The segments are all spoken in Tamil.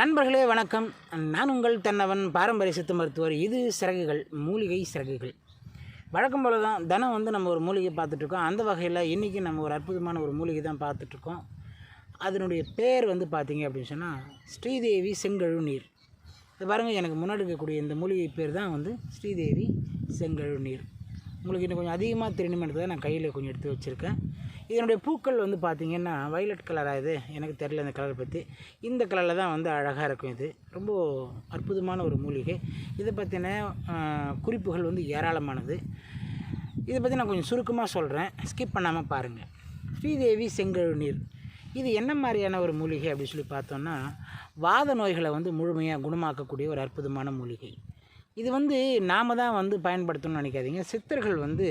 நண்பர்களே வணக்கம். நான் உங்கள் தன்னவன் பாரம்பரிய சித்த மருத்துவர். இது சிறகுகள் மூலிகை சிறகுகள். வழக்கம் போல தான் தினம் வந்து நம்ம ஒரு மூலிகை பார்த்துட்ருக்கோம் அந்த வகையில் இன்றைக்கி நம்ம ஒரு அற்புதமான ஒரு மூலிகை தான் பார்த்துட்ருக்கோம் அதனுடைய பேர் வந்து பார்த்தீங்க அப்படின்னு சொன்னால் ஸ்ரீதேவி செங்கழு நீர் இது பாருங்கள் எனக்கு முன்னாடி இருக்கக்கூடிய இந்த மூலிகை பேர் தான் வந்து ஸ்ரீதேவி செங்கழு நீர் உங்களுக்கு இன்னும் கொஞ்சம் அதிகமாக தெரியணுமென்றதை நான் கையில் கொஞ்சம் எடுத்து வச்சுருக்கேன். இதனுடைய பூக்கள் வந்து பார்த்திங்கன்னா வயலட் கலராக இது. எனக்கு தெரியல இந்த கலர் பற்றி இந்த கலரில் தான் வந்து அழகாக இருக்கும் இது. ரொம்ப அற்புதமான ஒரு மூலிகை. இதை பற்றின குறிப்புகள் வந்து ஏராளமானது. இதை பற்றி நான் கொஞ்சம் சுருக்கமாக சொல்கிறேன் ஸ்கிப் பண்ணாமல் பாருங்கள் ஸ்ரீதேவி செங்கழு நீர். இது என்ன மாதிரியான ஒரு மூலிகை அப்படின்னு சொல்லி பார்த்தோன்னா வாத நோய்களை வந்து முழுமையாக குணமாக்கக்கூடிய ஒரு அற்புதமான மூலிகை. இது வந்து நாம் தான் வந்து பயன்படுத்தணும்னு நினைக்காதீங்க. சித்தர்கள் வந்து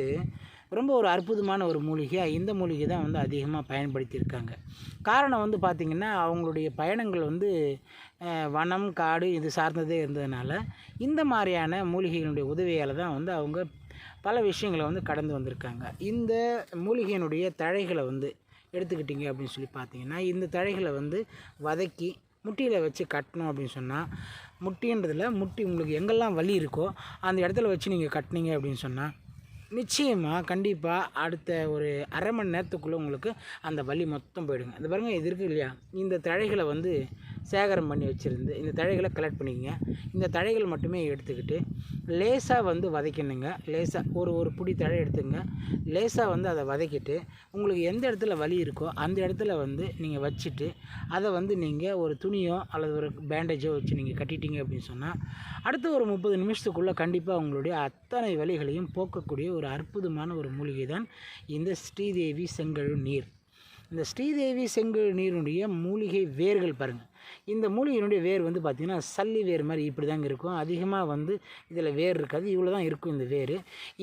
ரொம்ப ஒரு அற்புதமான ஒரு மூலிகையாக இந்த மூலிகை தான் வந்து அதிகமாக பயன்படுத்தியிருக்காங்க. காரணம் வந்து பார்த்திங்கன்னா அவங்களுடைய பயணங்கள் வந்து வனம் காடு இது சார்ந்ததே இருந்ததுனால இந்த மாதிரியான மூலிகைகளுடைய உதவியால் தான் வந்து அவங்க பல விஷயங்களை வந்து கடந்து வந்திருக்காங்க. இந்த மூலிகையினுடைய தழைகளை வந்து எடுத்துக்கிட்டிங்க அப்படின்னு சொல்லி பார்த்தீங்கன்னா இந்த தழைகளை வந்து வதக்கி முட்டியில் வச்சு கட்டணும் அப்படின்னு சொன்னால் முட்டின்றதில் முட்டி உங்களுக்கு எங்கெல்லாம் வலி இருக்கோ அந்த இடத்துல வச்சு நீங்கள் கட்டினீங்க அப்படின்னு சொன்னால் நிச்சயமாக கண்டிப்பாக அடுத்த ஒரு அரை மணி நேரத்துக்குள்ளே உங்களுக்கு அந்த வலி மொத்தம் போயிடுங்க. இந்த பாருங்கள் இது இருக்குது இல்லையா? இந்த தழைகளை வந்து சேகரம் பண்ணி வச்சுருந்து இந்த தழைகளை கலெக்ட் பண்ணிக்கங்க. இந்த தழைகள் மட்டுமே எடுத்துக்கிட்டு லேசாக வந்து வதக்கணுங்க லேசாக ஒரு ஒரு பிடி தழை எடுத்துங்க லேசாக வந்து அதை வதக்கிட்டு உங்களுக்கு எந்த இடத்துல வலி இருக்கோ அந்த இடத்துல வந்து நீங்கள் வச்சுட்டு அதை வந்து நீங்கள் ஒரு துணியோ அல்லது ஒரு பேண்டேஜோ வச்சு நீங்கள் கட்டிட்டீங்க அப்படின்னு சொன்னால் அடுத்த ஒரு முப்பது நிமிஷத்துக்குள்ளே கண்டிப்பாக உங்களுடைய அத்தனை வலிகளையும் போக்கக்கூடிய ஒரு அற்புதமான ஒரு மூலிகை தான் இந்த ஸ்ரீதேவி செங்கழு நீர் இந்த ஸ்ரீதேவி செங்கு நீரினுடைய மூலிகை வேர்கள் பாருங்கள் இந்த மூலிகையினுடைய வேர் வந்து பார்த்திங்கன்னா சல்லி வேர் மாதிரி இப்படி தாங்க இருக்கும். அதிகமாக வந்து இதில் வேர் இருக்காது. இவ்வளோ தான் இருக்கும் இந்த வேர்.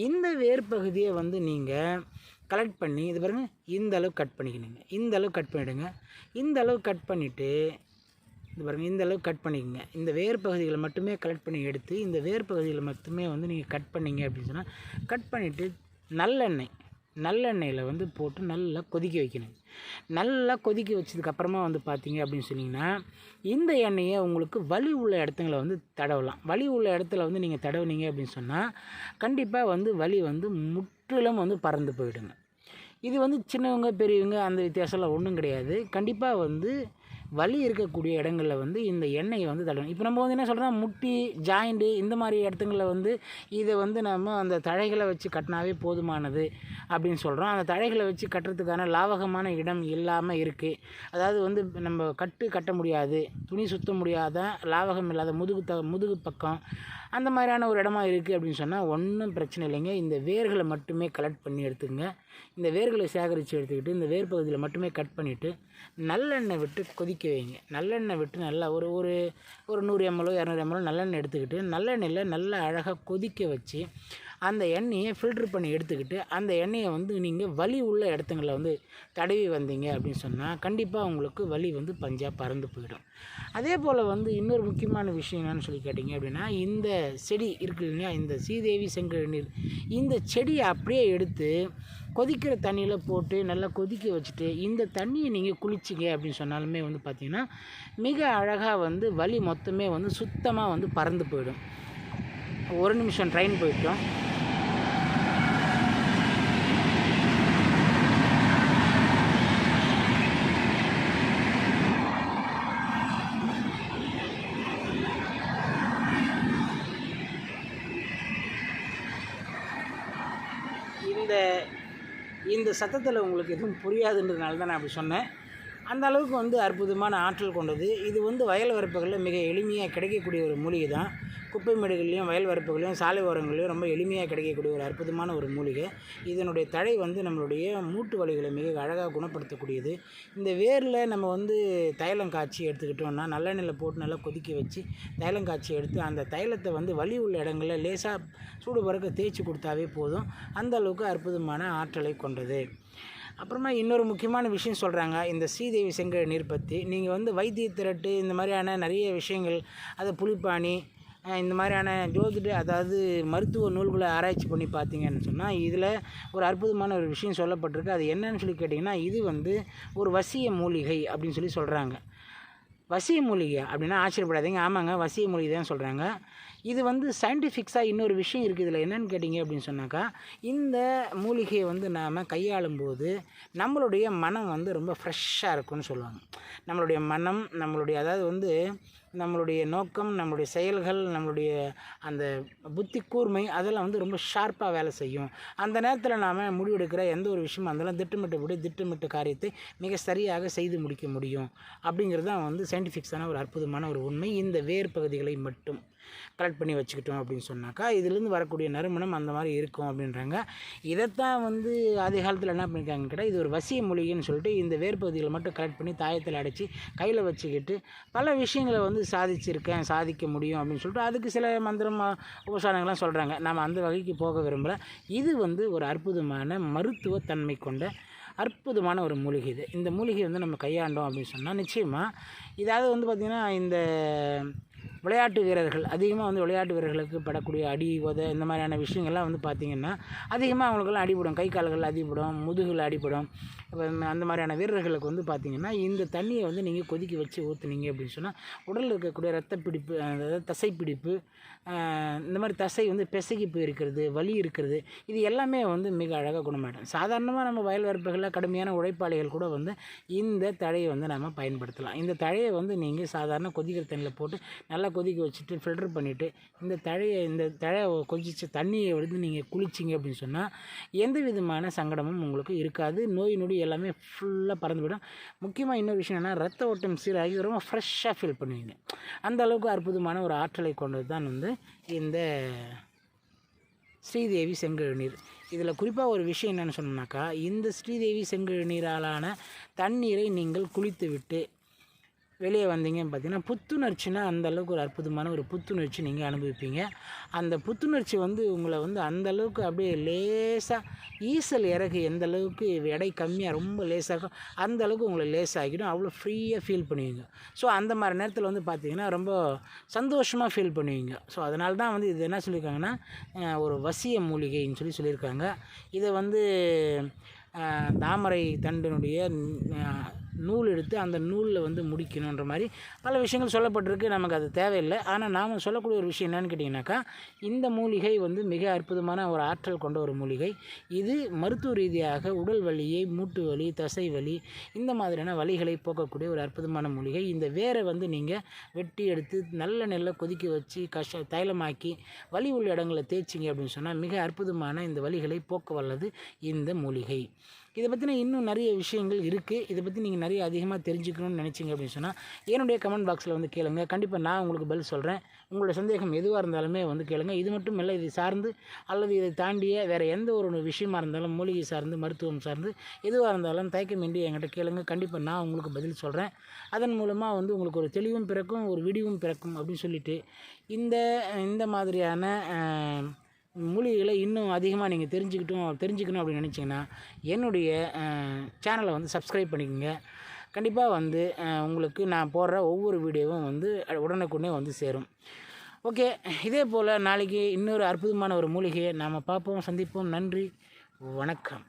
இந்த வேர் பகுதியை வந்து நீங்கள் கலெக்ட் பண்ணி இது பாருங்கள் இந்த அளவு கட் பண்ணிக்கணுங்க. இந்த அளவு கட் பண்ணிவிடுங்க இந்த அளவு கட் பண்ணிவிட்டு இது பாருங்கள் இந்த அளவு கட் பண்ணிக்கங்க. இந்த வேர் பகுதிகளை மட்டுமே கலெக்ட் பண்ணி எடுத்து இந்த வேர் பகுதிகளை மட்டுமே வந்து நீங்கள் கட் பண்ணிங்க அப்படின்னு சொன்னால் கட் பண்ணிவிட்டு நல்லெண்ணெய் நல்லெண்ணெயில் வந்து போட்டு நல்லா கொதிக்க வைக்கணும். நல்லா கொதிக்க வச்சதுக்கப்புறமா வந்து பார்த்தீங்க அப்படின்னு சொன்னிங்கன்னா இந்த எண்ணெயை உங்களுக்கு வலி உள்ள இடத்துங்களை வந்து தடவலாம். வலி உள்ள இடத்துல வந்து நீங்கள் தடவுனீங்க அப்படின்னு சொன்னால் கண்டிப்பாக வந்து வலி வந்து முற்றிலும் வந்து பறந்து போயிடுங்க. இது வந்து சின்னவங்க பெரியவங்க அந்த வித்தியாசம்லாம் ஒன்றும் கிடையாது. கண்டிப்பாக வந்து வலி இருக்கக்கூடிய இடங்களில் வந்து இந்த எண்ணெயை வந்து தடவணும் இப்போ நம்ம வந்து என்ன சொல்கிறோம் முட்டி ஜாயிண்ட்டு இந்த மாதிரி இடத்துங்களில் வந்து இதை வந்து நம்ம அந்த தழைகளை வச்சு கட்டினாவே போதுமானது அப்படின்னு சொல்கிறோம் அந்த தழைகளை வச்சு கட்டுறதுக்கான லாவகமான இடம் இல்லாமல் இருக்குது அதாவது வந்து நம்ம கட்டு கட்ட முடியாது துணி சுத்த முடியாத லாவகம் இல்லாத முதுகு த முதுகு பக்கம் அந்த மாதிரியான ஒரு இடமா இருக்குது அப்படின்னு சொன்னால் ஒன்றும் பிரச்சனை இல்லைங்க. இந்த வேர்களை மட்டுமே கலெக்ட் பண்ணி எடுத்துங்க இந்த வேர்களை சேகரித்து எடுத்துக்கிட்டு இந்த வேர் பகுதியில் மட்டுமே கட் பண்ணிவிட்டு நல்லெண்ணெய் விட்டு கொதிக்க வைங்க நல்லெண்ணெய் விட்டு நல்லா ஒரு ஒரு ஒரு நூறு எம்எல்ஓ இரநூறு எம்எல்ஓ நல்லெண்ணெய் எடுத்துக்கிட்டு நல்லெண்ணெயில் நல்லா அழகாக கொதிக்க வச்சு அந்த எண்ணெயை ஃபில்ட்ரு பண்ணி எடுத்துக்கிட்டு அந்த எண்ணெயை வந்து நீங்கள் வலி உள்ள இடத்துங்களில் வந்து தடவி வந்தீங்க அப்படின்னு சொன்னால் கண்டிப்பாக உங்களுக்கு வலி வந்து பஞ்சாக பறந்து போயிடும். அதே போல் வந்து இன்னொரு முக்கியமான விஷயம் என்னன்னு சொல்லி கேட்டிங்க அப்படின்னா இந்த செடி இருக்கு இல்லையா இந்த சீதேவி செங்கழு நீர் இந்த செடியை அப்படியே எடுத்து கொதிக்கிற தண்ணியில் போட்டு நல்லா கொதிக்க வச்சுட்டு இந்த தண்ணியை நீங்கள் குளிச்சிங்க அப்படின்னு சொன்னாலுமே வந்து பார்த்திங்கன்னா மிக அழகாக வந்து வலி மொத்தமே வந்து சுத்தமாக வந்து பறந்து போயிடும். ஒரு நிமிஷம் ட்ரெயின் போயிட்டோம். இந்த இந்த சத்தத்தில் உங்களுக்கு எதுவும் புரியாதுன்றதுனால தான் நான் அப்படி சொன்னேன். அந்த அளவுக்கு வந்து அற்புதமான ஆற்றல் கொண்டது. இது வந்து வயல் வரப்புகளில் மிக எளிமையாக கிடைக்கக்கூடிய ஒரு மூலிகை தான். குப்பை மேடுகள்லையும் வயல் வரப்புகளையும் சாலை ஓரங்களையும் ரொம்ப எளிமையாக கிடைக்கக்கூடிய ஒரு அற்புதமான ஒரு மூலிகை. இதனுடைய தழை வந்து நம்மளுடைய மூட்டு வலிகளை மிக அழகாக குணப்படுத்தக்கூடியது. இந்த வேரில் நம்ம வந்து தைலம் காய்ச்சி எடுத்துக்கிட்டோம்னா நல்லெண்ணெயில் போட்டு நல்லா கொதிக்க வச்சு தைலம் காய்ச்சி எடுத்து அந்த தைலத்தை வந்து வலி உள்ள இடங்களில் லேசாக சூடு பறக்க தேய்ச்சி கொடுத்தாவே போதும். அந்த அளவுக்கு அற்புதமான ஆற்றலை கொண்டது. அப்புறமா இன்னொரு முக்கியமான விஷயம் சொல்கிறாங்க இந்த ஸ்ரீதேவி செங்கல் நீர் பற்றி நீங்கள் வந்து வைத்திய திரட்டு இந்த மாதிரியான நிறைய விஷயங்கள் அது புலிப்பாணி இந்த மாதிரியான ஜோதிட அதாவது மருத்துவ நூல்களை ஆராய்ச்சி பண்ணி பார்த்தீங்கன்னு சொன்னால் இதில் ஒரு அற்புதமான ஒரு விஷயம் சொல்லப்பட்டிருக்கு. அது என்னன்னு சொல்லி கேட்டிங்கன்னா இது வந்து ஒரு வசிய மூலிகை அப்படின்னு சொல்லி சொல்கிறாங்க வசிய மூலிகை அப்படின்னா ஆச்சரியப்படாதீங்க. ஆமாங்க வசிய மூலிகை தான் சொல்கிறாங்க இது வந்து சயின்டிஃபிக்ஸாக இன்னொரு விஷயம் இருக்குது இதில் என்னென்னு கேட்டிங்க அப்படின்னு சொன்னாக்கா இந்த மூலிகையை வந்து நாம் கையாளும் போது நம்மளுடைய மனம் வந்து ரொம்ப ஃப்ரெஷ்ஷாக இருக்கும்னு சொல்லுவாங்க. நம்மளுடைய மனம் நம்மளுடைய அதாவது வந்து நம்மளுடைய நோக்கம் நம்மளுடைய செயல்கள் நம்மளுடைய அந்த புத்தி கூர்மை அதெல்லாம் வந்து ரொம்ப ஷார்ப்பாக வேலை செய்யும். அந்த நேரத்தில் நாம் முடிவெடுக்கிற எந்த ஒரு விஷயமா இருந்தாலும் திட்டமிட்டபடி திட்டமிட்ட காரியத்தை மிக சரியாக செய்து முடிக்க முடியும். அப்படிங்கிறது தான் வந்து சயின்டிஃபிக்ஸான ஒரு அற்புதமான ஒரு உண்மை. இந்த வேர் பகுதிகளை மட்டும் கலெக்ட் பண்ணி வச்சுக்கிட்டோம் அப்படின்னு சொன்னாக்கா இதுலேருந்து வரக்கூடிய நறுமணம் அந்த மாதிரி இருக்கும் அப்படின்றாங்க. இதைத்தான் வந்து ஆதி காலத்தில் என்ன பண்ணியிருக்காங்கன்னு கேட்டால் இது ஒரு வசிய மொழின்னு சொல்லிட்டு இந்த வேர் பகுதிகளை மட்டும் கலெக்ட் பண்ணி தாயத்தில் அடைச்சி கையில் வச்சுக்கிட்டு பல விஷயங்களை வந்து சாதிச்சிருக்கேன் சாதிக்க முடியும் அப்படின்னு சொல்லிட்டு அதுக்கு சில மந்திரம் உபசாரங்கள்லாம் சொல்கிறாங்க நம்ம அந்த வகைக்கு போக விரும்பல. இது வந்து ஒரு அற்புதமான மருத்துவ தன்மை கொண்ட அற்புதமான ஒரு மூலிகை இது. இந்த மூலிகை வந்து நம்ம கையாண்டோம் அப்படின்னு சொன்னால் நிச்சயமாக இதாவது வந்து பார்த்திங்கன்னா இந்த விளையாட்டு வீரர்கள் அதிகமாக வந்து விளையாட்டு வீரர்களுக்கு படக்கூடிய அடி உத இந்த மாதிரியான விஷயங்கள்லாம் வந்து பார்த்திங்கன்னா அதிகமாக அவங்களுக்கெல்லாம் அடிபடும். கை கால்கள் அடிபடும் முதுகில் அடிபடும். இப்போ அந்த மாதிரியான வீரர்களுக்கு வந்து பார்த்திங்கன்னா இந்த தண்ணியை வந்து நீங்கள் கொதிக்க வச்சு ஊற்றுனீங்க அப்படின்னு சொன்னால் உடலில் இருக்கக்கூடிய ரத்தப்பிடிப்பு அதாவது தசைப்பிடிப்பு இந்த மாதிரி தசை வந்து பிசகி போயிருக்கிறது வலி இருக்கிறது இது எல்லாமே வந்து மிக அழகாக குணமாயிடும். சாதாரணமாக நம்ம வயல் வரப்புகளில் கடுமையான உழைப்பாளிகள் கூட வந்து இந்த தழையை வந்து நம்ம பயன்படுத்தலாம். இந்த தழையை வந்து நீங்கள் சாதாரண கொதிக்கிற தண்ணியில் போட்டு நல்லா கொதிக்க வச்சுட்டு ஃபில்டர் பண்ணிவிட்டு இந்த தழையை இந்த தழையை கொதிச்ச தண்ணியை வந்து நீங்கள் குளிச்சிங்க அப்படின்னு சொன்னால் எந்த விதமான சங்கடமும் உங்களுக்கு இருக்காது. நோய் நொடி எல்லாமே ஃபுல்லாக பறந்து போயிடும். முக்கியமாக இன்னொரு விஷயம் என்னென்னா ரத்த ஓட்டம் சீராகி ரொம்ப ஃப்ரெஷ்ஷாக ஃபீல் பண்ணுவீங்க. அந்த அளவுக்கு அற்புதமான ஒரு ஆற்றலை கொண்டது தான் வந்து இந்த ஸ்ரீதேவி செங்கழுநீர். இதில் குறிப்பாக ஒரு விஷயம் என்னென்னு சொன்னோம்னாக்கா இந்த ஸ்ரீதேவி செங்கழுநீராலான தண்ணீரை நீங்கள் குளித்து விட்டு வெளியே வந்தீங்கன்னு பார்த்தீங்கன்னா புத்துணர்ச்சினா அந்த அளவுக்கு ஒரு அற்புதமான ஒரு புத்துணர்ச்சி நீங்கள் அனுபவிப்பீங்க. அந்த புத்துணர்ச்சி வந்து உங்களை வந்து அந்த அளவுக்கு அப்படியே லேசாக ஈசல் இறகு எந்த அளவுக்கு எடை கம்மியாக ரொம்ப லேசாக அந்த அளவுக்கு உங்களை லேசாகிடும் அவ்வளோ ஃப்ரீயாக ஃபீல் பண்ணுவீங்க. ஸோ அந்த மாதிரி நேரத்தில் வந்து பார்த்தீங்கன்னா ரொம்ப சந்தோஷமாக ஃபீல் பண்ணுவீங்க. ஸோ அதனால தான் வந்து இது என்ன சொல்லியிருக்காங்கன்னா ஒரு வசிய மூலிகைன்னு சொல்லி சொல்லியிருக்காங்க. இதை வந்து தாமரை தண்டினுடைய நூல் எடுத்து அந்த நூலில் வந்து முடிக்கணுன்ற மாதிரி பல விஷயங்கள் சொல்லப்பட்டிருக்கு நமக்கு அது தேவையில்லை. ஆனால் நாம் சொல்லக்கூடிய ஒரு விஷயம் என்னென்னு கேட்டிங்கனாக்கா இந்த மூலிகை வந்து மிக அற்புதமான ஒரு ஆற்றல் கொண்ட ஒரு மூலிகை. இது மருத்துவ ரீதியாக உடல் வலியை மூட்டு வலி தசை வலி இந்த மாதிரியான வலிகளை போக்கக்கூடிய ஒரு அற்புதமான மூலிகை. இந்த வேரை வந்து நீங்கள் வெட்டி எடுத்து நல்ல நெல்லை கொதிக்க வச்சு கஷ தைலமாக்கி வலி உள்ள இடங்களை தேய்ச்சிங்க அப்படின்னு சொன்னால் மிக அற்புதமான இந்த வலிகளை போக்க வல்லது இந்த மூலிகை. இதை பற்றின இன்னும் நிறைய விஷயங்கள் இருக்குது இதை பற்றி நீங்கள் நிறைய அதிகமாக தெரிஞ்சுக்கணும்னு நினச்சிங்க அப்படின்னு சொன்னால் என்னுடைய கமெண்ட் பாக்ஸில் வந்து கேளுங்க. கண்டிப்பாக நான் உங்களுக்கு பதில் சொல்கிறேன் உங்களோட சந்தேகம் எதுவாக இருந்தாலுமே வந்து கேளுங்க. இது மட்டும் இல்லை இதை சார்ந்து அல்லது இதை தாண்டிய வேறு எந்த ஒரு விஷயமா இருந்தாலும் மூலிகை சார்ந்து மருத்துவம் சார்ந்து எதுவாக இருந்தாலும் தயக்கமின்றி என்கிட்ட கேளுங்க. கண்டிப்பாக நான் உங்களுக்கு பதில் சொல்கிறேன் அதன் மூலமாக வந்து உங்களுக்கு ஒரு தெளிவும் பிறக்கும் ஒரு விடிவும் பிறக்கும் அப்படின்னு சொல்லிட்டு இந்த இந்த மாதிரியான மூலிகைகளை இன்னும் அதிகமாக நீங்கள் தெரிஞ்சுக்கிட்டும் தெரிஞ்சுக்கணும் அப்படின்னு நினச்சிங்கன்னா என்னுடைய சேனலை வந்து சப்ஸ்கிரைப் பண்ணிக்கோங்க. கண்டிப்பாக வந்து உங்களுக்கு நான் போடுற ஒவ்வொரு வீடியோவும் வந்து உடனுக்குடனே வந்து சேரும். ஓகே இதே போல் நாளைக்கு இன்னொரு அற்புதமான ஒரு மூலிகையை நாம் பார்ப்போம் சந்திப்போம். நன்றி வணக்கம்.